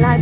lại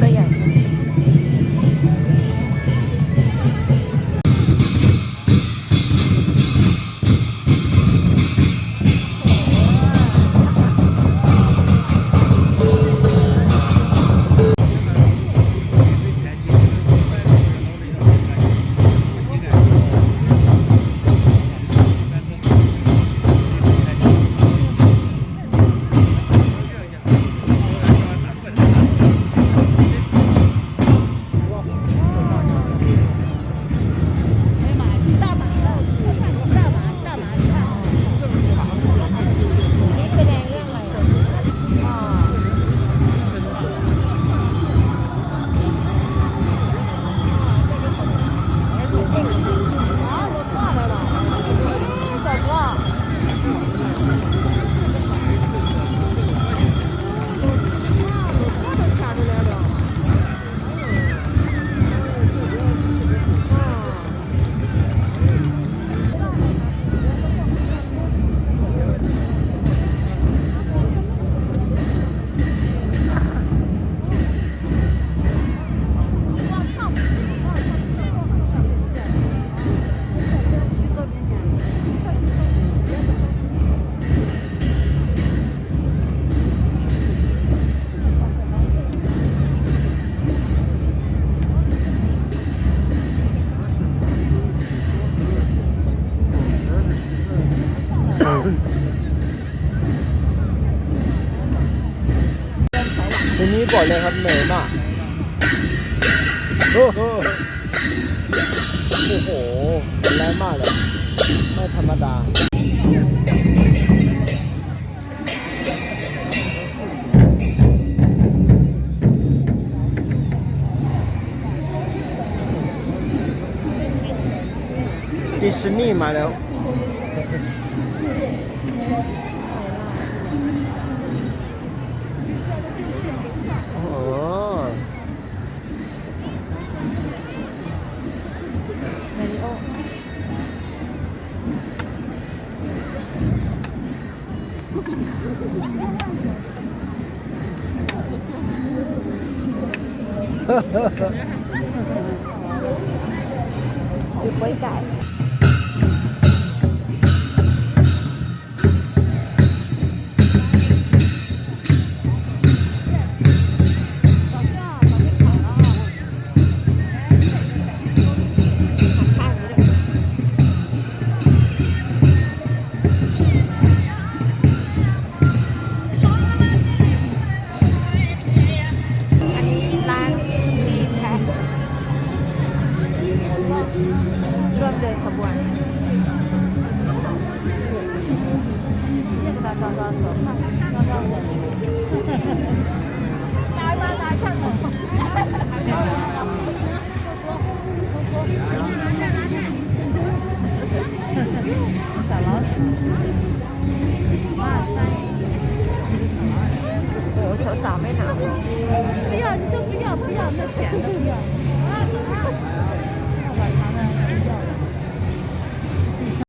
่อนเลยครับเหนื่อยมากโอ้โหแรงมากเลย ไม่ธรรมดาดิสนีย์มาแล้ว 你悔改 ดินขบวนตายมาตายช่าง小老鼠，哇塞！我手扫没拿。不要，你说不要，不要，那。